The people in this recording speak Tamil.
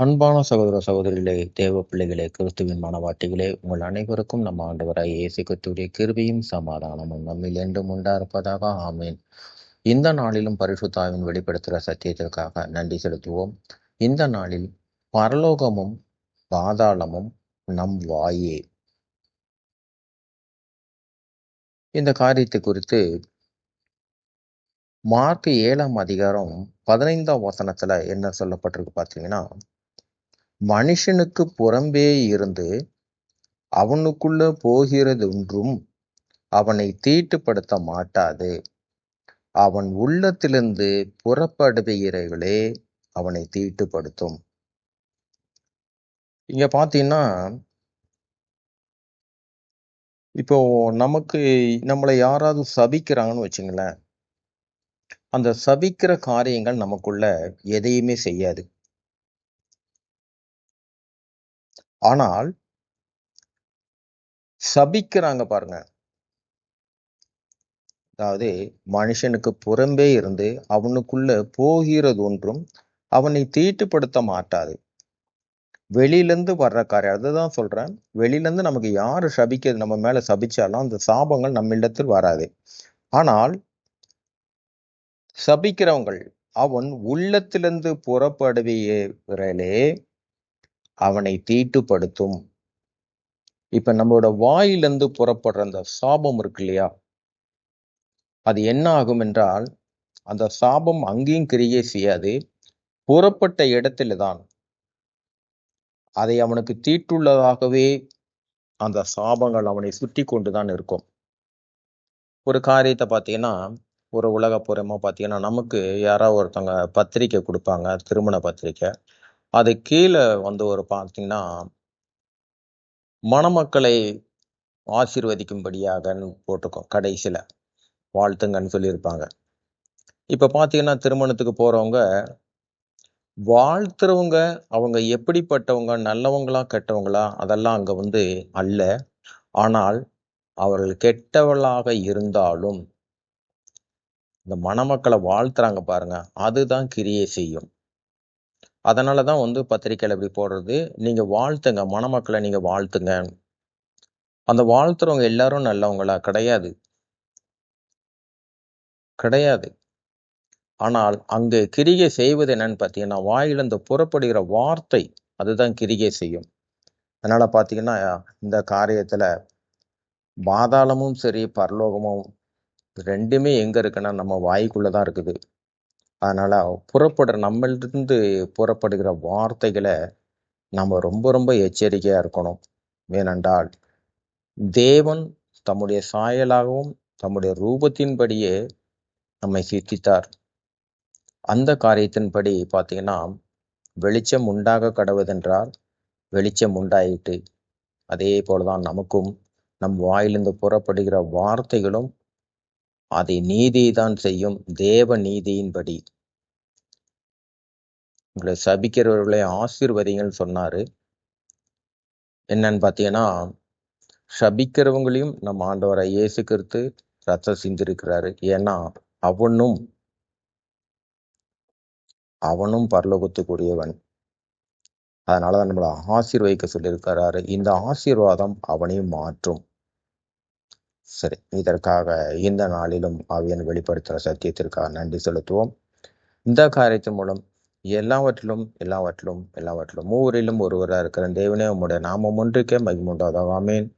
அன்பான சகோதர சகோதரிகளே, தேவ பிள்ளைகளே, கிறிஸ்துவின் மனவாட்டிகளே, உங்கள் அனைவருக்கும் நம் ஆண்டவராய் இயேசு கிறிஸ்துவுடைய சமாதானமும் நம்மில் என்றும் உண்டாயிருப்பதாக ஆமேன். இந்த நாளிலும் பரிசுத்தாவின் வெளிப்படுத்துகிற சத்தியத்திற்காக நன்றி செலுத்துவோம். இந்த நாளில் பரலோகமும் பாதாளமும் நம் வாயே. இந்த காரியத்தை குறித்து மார்க் ஏழாம் அதிகாரம் பதினைந்தாம் வசனத்துல என்ன சொல்லப்பட்டிருக்கு பார்த்தீங்கன்னா மனுஷனுக்கு புறம்பே இருந்து அவனுக்குள்ள போகிறதொன்றும் அவனை தீட்டுப்படுத்த மாட்டாது. அவன் உள்ளத்திலிருந்து புறப்படுகிறவர்களே அவனை தீட்டுப்படுத்தும். இங்க பாத்தீங்கன்னா இப்போ நமக்கு நம்மளை யாராவது சபிக்கிறாங்கன்னு வச்சுங்களேன் அந்த சபிக்கிற காரியங்கள் நமக்குள்ள எதையுமே செய்யாது. ஆனால் சபிக்கிறாங்க பாருங்க. அதாவது மனுஷனுக்கு புறம்பே இருந்து அவனுக்குள்ள போகிறது ஒன்றும் அவனை தீட்டுப்படுத்த மாட்டாது. வெளியிலேருந்து வர்ற காரியம் அதுதான் சொல்கிறேன் வெளியிலேருந்து நமக்கு யார் சபிக்கிறது? நம்ம மேலே சபிச்சாலும் அந்த சாபங்கள் நம்மிடத்தில் வராது. ஆனால் சபிக்கிறவங்கள் அவன் உள்ளத்திலிருந்து விரலே அவனை தீட்டுப்படுத்தும். இப்ப நம்மளோட வாயிலிருந்து புறப்படுற அந்த சாபம் இருக்கு இல்லையா? அது என்ன ஆகும் என்றால் அந்த சாபம் அங்கேயும் கிரியை செய்யாது புறப்பட்ட இடத்துல தான். அதை அவனுக்கு தீட்டுள்ளதாகவே அந்த சாபங்கள் அவனை சுற்றி கொண்டுதான் இருக்கும். ஒரு காரியத்தை பார்த்தீங்கன்னா ஒரு உலகப்புறமா பார்த்தீங்கன்னா நமக்கு யாராவது ஒருத்தவங்க பத்திரிக்கை கொடுப்பாங்க திருமண பத்திரிக்கை. அது கீழே வந்து ஒரு பார்த்தீங்கன்னா மணமக்களை ஆசீர்வதிக்கும்படியாகன்னு போட்டிருக்கோம் கடைசியில். வாழ்த்துங்கன்னு சொல்லியிருப்பாங்க. இப்போ பார்த்தீங்கன்னா திருமணத்துக்கு போகிறவங்க வாழ்த்துறவங்க அவங்க எப்படிப்பட்டவங்க நல்லவங்களா கெட்டவங்களா அதெல்லாம் அங்கே வந்து அல்ல. ஆனால் அவர்கள் கெட்டவளாக இருந்தாலும் இந்த மணமக்களை வாழ்த்துறாங்க பாருங்க அதுதான் கிரியை செய்யும். அதனால தான் வந்து பத்திரிக்கையில் இப்படி போடுறது. நீங்கள் வாழ்த்துங்க மணமக்களை நீங்கள் வாழ்த்துங்க. அந்த வாழ்த்துறவங்க எல்லாரும் நல்லவங்களா? கிடையாது. கிடையாது. ஆனால் அங்கு கிரிகை செய்வது என்னன்னு பார்த்தீங்கன்னா வாயிலிருந்து புறப்படுகிற வார்த்தை அதுதான் கிரிகை செய்யும். அதனால் பார்த்தீங்கன்னா இந்த காரியத்தில் பாதாளமும் சரி பரலோகமும் ரெண்டுமே எங்கே இருக்குன்னா நம்ம வாய்க்குள்ளே தான் இருக்குது. அதனால் புறப்படுற நம்மளிருந்து புறப்படுகிற வார்த்தைகளை நம்ம ரொம்ப ரொம்ப எச்சரிக்கையாக இருக்கணும். ஏனென்றால் தேவன் தம்முடைய சாயலாகவும் தம்முடைய ரூபத்தின்படியே நம்மை சித்தித்தார் அந்த காரியத்தின்படி பார்த்தீங்கன்னா வெளிச்சம் உண்டாக கடவுதென்றால் வெளிச்சம் உண்டாயிட்டு அதே போலதான் நமக்கும் நம் வாயிலிருந்து புறப்படுகிற வார்த்தைகளும் அதை நீதி தான் செய்யும் தேவ நீதியின்படி. உங்களை சபிக்கிறவர்களை ஆசீர்வதிங்கன்னு சொன்னார். என்னன்னு பார்த்தீங்கன்னா சபிக்கிறவங்களையும் நம்ம ஆண்டவரை இயேசு கிறிஸ்து ரத்தம் சிந்திருக்கிறாரு. ஏன்னா அவனும் அவனும் பரலோகத்துக்குரியவன். அதனாலதான் நம்மளை ஆசீர்வதிக்க சொல்லியிருக்கிறாரு. இந்த ஆசீர்வாதம் அவனையும் மாற்றும். சரி இதற்காக இந்த நாளிலும் அவையன் வெளிப்படுத்துகிற சத்தியத்திற்காக நன்றி செலுத்துவோம். இந்த காரியத்தின் மூலம் எல்லாவற்றிலும் எல்லாவற்றிலும் எல்லாவற்றிலும். மூவரிலும் ஒருவராக இருக்கிற தேவனே உம்முடைய நாமம் ஒன்றுக்கே மகிமுண்டாதாவாமேன்